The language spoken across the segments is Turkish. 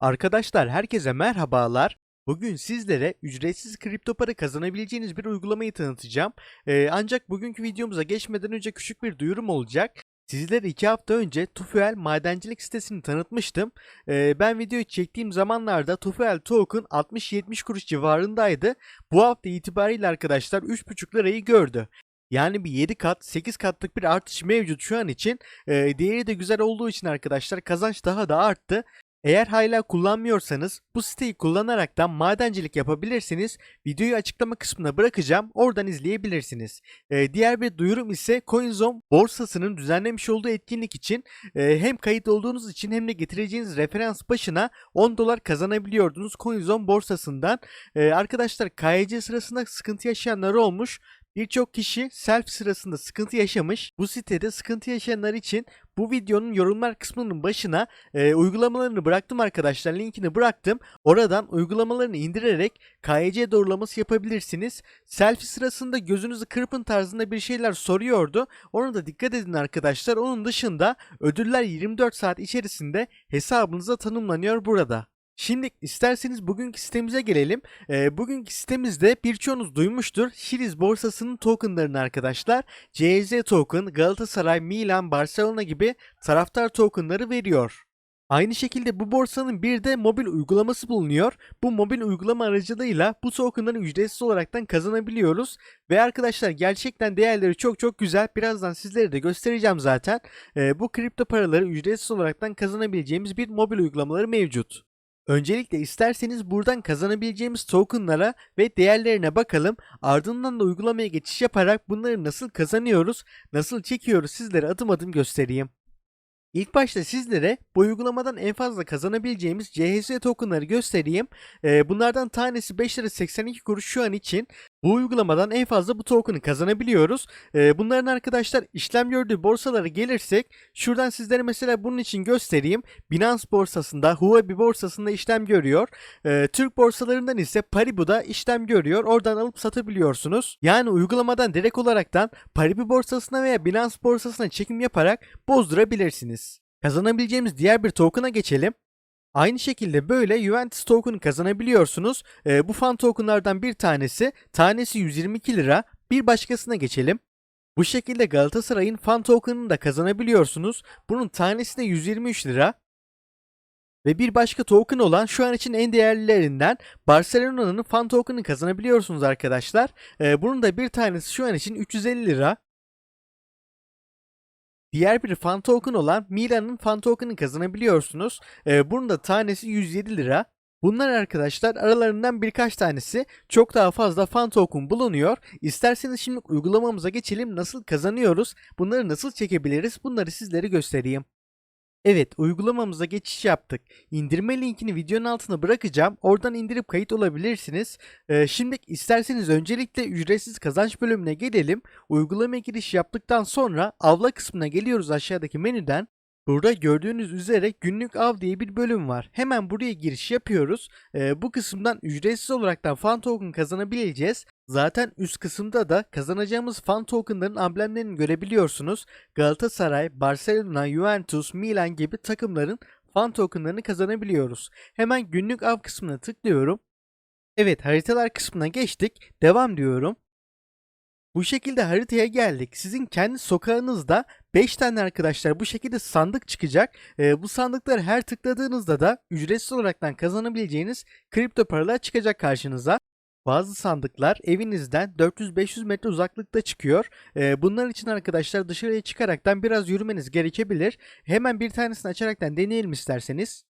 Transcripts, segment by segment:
Arkadaşlar herkese merhabalar. Bugün sizlere ücretsiz kripto para kazanabileceğiniz bir uygulamayı tanıtacağım. Ee, ancak bugünkü videomuza geçmeden önce küçük bir duyurum olacak. Sizlere iki hafta önce Tufuel madencilik sitesini tanıtmıştım. Ee, ben videoyu çektiğim zamanlarda Tufuel token 60-70 kuruş civarındaydı. Bu hafta itibariyle arkadaşlar 3,5 lirayı gördü. Yani bir 7 kat 8 katlık bir artış mevcut şu an için. Ee, değeri de güzel olduğu için arkadaşlar kazanç daha da arttı. Eğer hala kullanmıyorsanız bu siteyi kullanaraktan madencilik yapabilirsiniz. Videoyu açıklama kısmına bırakacağım. Oradan izleyebilirsiniz. Ee, diğer bir duyurum ise CoinZone borsasının düzenlemiş olduğu etkinlik için e, hem kayıt olduğunuz için hem de getireceğiniz referans başına 10 dolar kazanabiliyordunuz CoinZone borsasından. Ee, arkadaşlar KYC sırasında sıkıntı yaşayanlar olmuş. Birçok kişi self sırasında sıkıntı yaşamış. Bu sitede sıkıntı yaşayanlar için bu videonun yorumlar kısmının başına e, uygulamalarını bıraktım arkadaşlar. Linkini bıraktım. Oradan uygulamalarını indirerek KYC doğrulaması yapabilirsiniz. Selfie sırasında gözünüzü kırpın tarzında bir şeyler soruyordu. Ona da dikkat edin arkadaşlar. Onun dışında ödüller 24 saat içerisinde hesabınıza tanımlanıyor burada. Şimdi isterseniz bugünkü sitemize gelelim. Ee, bugünkü sitemizde birçoğunuz duymuştur. Şiliz borsasının tokenlarını arkadaşlar. CZ token, Galatasaray, Milan, Barcelona gibi taraftar tokenları veriyor. Aynı şekilde bu borsanın bir de mobil uygulaması bulunuyor. Bu mobil uygulama aracılığıyla bu tokenları ücretsiz olaraktan kazanabiliyoruz. Ve arkadaşlar gerçekten değerleri çok çok güzel. Birazdan sizlere de göstereceğim zaten. Ee, bu kripto paraları ücretsiz olaraktan kazanabileceğimiz bir mobil uygulamaları mevcut. Öncelikle isterseniz buradan kazanabileceğimiz tokenlara ve değerlerine bakalım. Ardından da uygulamaya geçiş yaparak bunları nasıl kazanıyoruz, nasıl çekiyoruz sizlere adım adım göstereyim. İlk başta sizlere bu uygulamadan en fazla kazanabileceğimiz CHZ tokenları göstereyim. Ee, bunlardan tanesi 5 lira 82 kuruş şu an için. Bu uygulamadan en fazla bu token'ı kazanabiliyoruz. Ee, bunların arkadaşlar işlem gördüğü borsalara gelirsek şuradan sizlere mesela bunun için göstereyim. Binance borsasında, Huobi borsasında işlem görüyor. Ee, Türk borsalarından ise Paribu'da işlem görüyor. Oradan alıp satabiliyorsunuz. Yani uygulamadan direkt olaraktan Paribu borsasına veya Binance borsasına çekim yaparak bozdurabilirsiniz. Kazanabileceğimiz diğer bir token'a geçelim. Aynı şekilde böyle Juventus token kazanabiliyorsunuz. Ee, bu fan tokenlardan bir tanesi. Tanesi 122 lira. Bir başkasına geçelim. Bu şekilde Galatasaray'ın fan token'ını da kazanabiliyorsunuz. Bunun tanesi de 123 lira. Ve bir başka token olan şu an için en değerlilerinden Barcelona'nın fan token'ını kazanabiliyorsunuz arkadaşlar. Ee, bunun da bir tanesi şu an için 350 lira. Diğer bir fan token olan Milan'ın fan token'ı kazanabiliyorsunuz. Ee, bunun da tanesi 107 lira. Bunlar arkadaşlar aralarından birkaç tanesi çok daha fazla fan token bulunuyor. İsterseniz şimdi uygulamamıza geçelim. Nasıl kazanıyoruz? Bunları nasıl çekebiliriz? Bunları sizlere göstereyim. Evet uygulamamıza geçiş yaptık. İndirme linkini videonun altına bırakacağım. Oradan indirip kayıt olabilirsiniz. Ee, şimdi isterseniz öncelikle ücretsiz kazanç bölümüne gelelim. Uygulamaya giriş yaptıktan sonra avla kısmına geliyoruz aşağıdaki menüden. Burada gördüğünüz üzere günlük av diye bir bölüm var. Hemen buraya giriş yapıyoruz. Ee, bu kısımdan ücretsiz olaraktan fan token kazanabileceğiz. Zaten üst kısımda da kazanacağımız fan tokenların amblemlerini görebiliyorsunuz. Galatasaray, Barcelona, Juventus, Milan gibi takımların fan tokenlarını kazanabiliyoruz. Hemen günlük av kısmına tıklıyorum. Evet haritalar kısmına geçtik. Devam diyorum. Bu şekilde haritaya geldik. Sizin kendi sokağınızda 5 tane arkadaşlar bu şekilde sandık çıkacak. Ee, bu sandıkları her tıkladığınızda da ücretsiz olaraktan kazanabileceğiniz kripto paralar çıkacak karşınıza. Bazı sandıklar evinizden 400-500 metre uzaklıkta çıkıyor. Ee, bunlar için arkadaşlar dışarıya çıkaraktan biraz yürümeniz gerekebilir. Hemen bir tanesini açaraktan deneyelim isterseniz.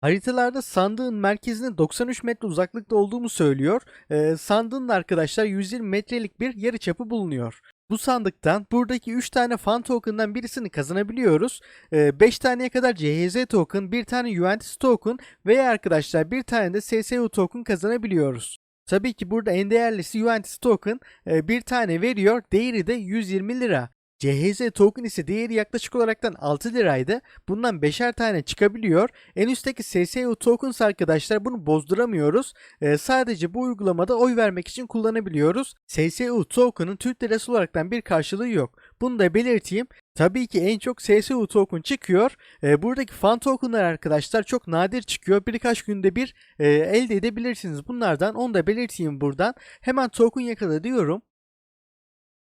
Haritalarda sandığın merkezine 93 metre uzaklıkta olduğumu söylüyor. Ee, sandığın da arkadaşlar 120 metrelik bir yarı çapı bulunuyor. Bu sandıktan buradaki 3 tane fan token'dan birisini kazanabiliyoruz. 5 ee, taneye kadar CHZ token, 1 tane Juventus token veya arkadaşlar bir tane de SSU token kazanabiliyoruz. Tabii ki burada en değerlisi Juventus token e, bir tane veriyor. Değeri de 120 lira. CHZ token ise değeri yaklaşık olaraktan 6 liraydı. Bundan 5'er tane çıkabiliyor. En üstteki SSU tokens arkadaşlar bunu bozduramıyoruz. Ee, sadece bu uygulamada oy vermek için kullanabiliyoruz. SSU token'ın Türk lirası olaraktan bir karşılığı yok. Bunu da belirteyim. Tabii ki en çok SSU token çıkıyor. E, buradaki fan tokenlar arkadaşlar çok nadir çıkıyor. Birkaç günde bir e, elde edebilirsiniz bunlardan. Onu da belirteyim buradan. Hemen token yakala diyorum.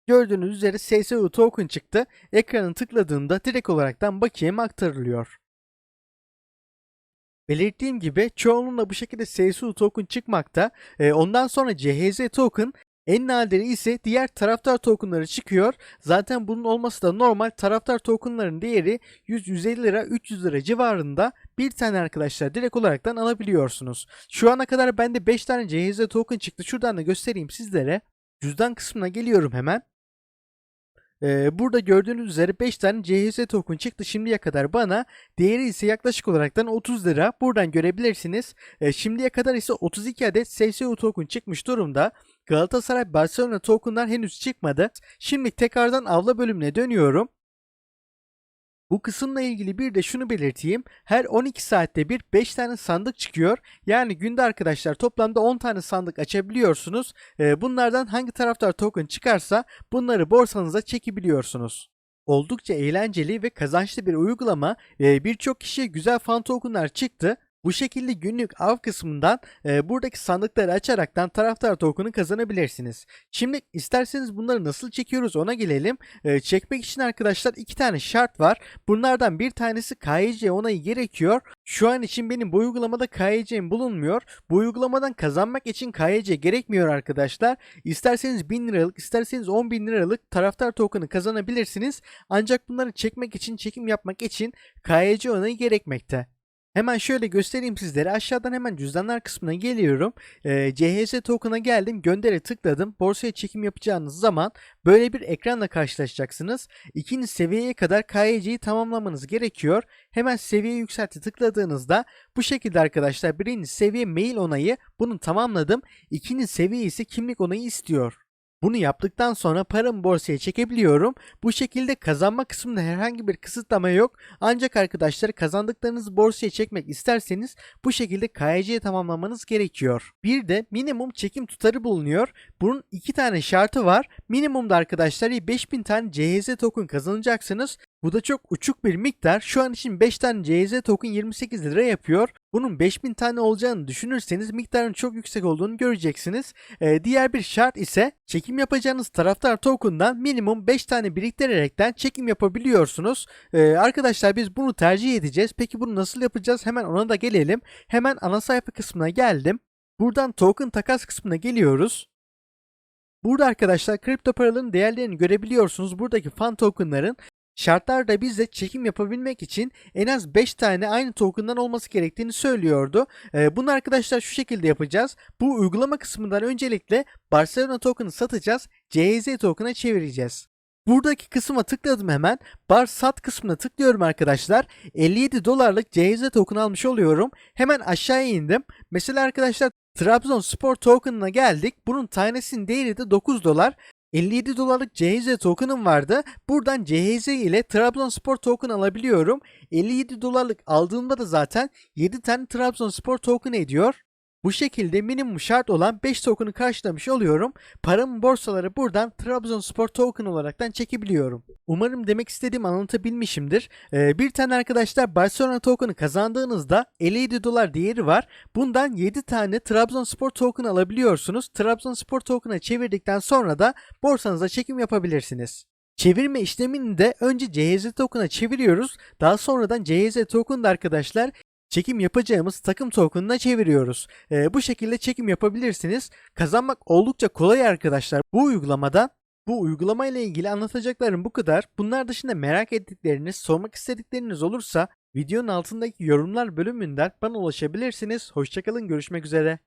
Gördüğünüz üzere SSU token çıktı. Ekranı tıkladığımda direkt olaraktan bakiyeme aktarılıyor. Belirttiğim gibi çoğunluğunda bu şekilde SSU token çıkmakta. E, ondan sonra CHZ token en nadiri ise diğer taraftar tokenları çıkıyor. Zaten bunun olması da normal. Taraftar tokenların değeri 100-150 lira 300 lira civarında bir tane arkadaşlar direkt olaraktan alabiliyorsunuz. Şu ana kadar bende 5 tane CHZ token çıktı. Şuradan da göstereyim sizlere. Cüzdan kısmına geliyorum hemen. Ee, burada gördüğünüz üzere 5 tane CHZ token çıktı şimdiye kadar bana. Değeri ise yaklaşık olaraktan 30 lira. Buradan görebilirsiniz. Ee, şimdiye kadar ise 32 adet SSU token çıkmış durumda. Galatasaray Barcelona tokenlar henüz çıkmadı. Şimdi tekrardan avla bölümüne dönüyorum. Bu kısımla ilgili bir de şunu belirteyim. Her 12 saatte bir 5 tane sandık çıkıyor. Yani günde arkadaşlar toplamda 10 tane sandık açabiliyorsunuz. Ee, bunlardan hangi taraftar token çıkarsa bunları borsanıza çekebiliyorsunuz. Oldukça eğlenceli ve kazançlı bir uygulama. Ee, Birçok kişiye güzel fan tokenlar çıktı. Bu şekilde günlük av kısmından e, buradaki sandıkları açaraktan taraftar token'ı kazanabilirsiniz. Şimdi isterseniz bunları nasıl çekiyoruz ona gelelim. E, çekmek için arkadaşlar iki tane şart var. Bunlardan bir tanesi KYC onayı gerekiyor. Şu an için benim bu uygulamada KYC'm bulunmuyor. Bu uygulamadan kazanmak için KYC gerekmiyor arkadaşlar. İsterseniz 1000 liralık isterseniz 10 bin liralık taraftar token'ı kazanabilirsiniz. Ancak bunları çekmek için çekim yapmak için KYC onayı gerekmekte. Hemen şöyle göstereyim sizlere. Aşağıdan hemen cüzdanlar kısmına geliyorum. Ee, CHS token'a geldim. Göndere tıkladım. Borsaya çekim yapacağınız zaman böyle bir ekranla karşılaşacaksınız. İkinci seviyeye kadar KYC'yi tamamlamanız gerekiyor. Hemen seviye yükselti tıkladığınızda bu şekilde arkadaşlar birinci seviye mail onayı bunu tamamladım. İkinci seviye ise kimlik onayı istiyor. Bunu yaptıktan sonra paramı borsaya çekebiliyorum. Bu şekilde kazanma kısmında herhangi bir kısıtlama yok. Ancak arkadaşlar kazandıklarınızı borsaya çekmek isterseniz bu şekilde KYC tamamlamanız gerekiyor. Bir de minimum çekim tutarı bulunuyor. Bunun iki tane şartı var. Minimumda arkadaşlar 5000 tane CHZ token kazanacaksınız. Bu da çok uçuk bir miktar. Şu an için 5 tane CZ token 28 lira yapıyor. Bunun 5000 tane olacağını düşünürseniz miktarın çok yüksek olduğunu göreceksiniz. Ee, diğer bir şart ise çekim yapacağınız taraftar token'dan minimum 5 tane biriktirerekten çekim yapabiliyorsunuz. Ee, arkadaşlar biz bunu tercih edeceğiz. Peki bunu nasıl yapacağız? Hemen ona da gelelim. Hemen ana sayfa kısmına geldim. Buradan token takas kısmına geliyoruz. Burada arkadaşlar kripto paraların değerlerini görebiliyorsunuz. Buradaki fan tokenların Şartlar da bize çekim yapabilmek için en az 5 tane aynı token'dan olması gerektiğini söylüyordu. Ee, bunu arkadaşlar şu şekilde yapacağız. Bu uygulama kısmından öncelikle Barcelona token'ı satacağız. CHZ token'a çevireceğiz. Buradaki kısma tıkladım hemen. Bar sat kısmına tıklıyorum arkadaşlar. 57 dolarlık CHZ token almış oluyorum. Hemen aşağıya indim. Mesela arkadaşlar Trabzonspor token'ına geldik. Bunun tanesinin değeri de 9 dolar. 57 dolarlık CHZ token'ım vardı. Buradan CHZ ile Trabzonspor token alabiliyorum. 57 dolarlık aldığımda da zaten 7 tane Trabzonspor token ediyor. Bu şekilde minimum şart olan 5 token'ı karşılamış oluyorum. Paramı borsalara buradan Trabzonspor token olaraktan çekebiliyorum. Umarım demek istediğimi anlatabilmişimdir. Ee, bir tane arkadaşlar Barcelona token'ı kazandığınızda 57 dolar değeri var. Bundan 7 tane Trabzonspor token alabiliyorsunuz. Trabzonspor token'a çevirdikten sonra da borsanıza çekim yapabilirsiniz. Çevirme işlemini de önce CHZ token'a çeviriyoruz. Daha sonradan CHZ token'da arkadaşlar çekim yapacağımız takım token'ına çeviriyoruz. Ee, bu şekilde çekim yapabilirsiniz. Kazanmak oldukça kolay arkadaşlar. Bu uygulamada bu uygulama ile ilgili anlatacaklarım bu kadar. Bunlar dışında merak ettikleriniz, sormak istedikleriniz olursa videonun altındaki yorumlar bölümünden bana ulaşabilirsiniz. Hoşçakalın, görüşmek üzere.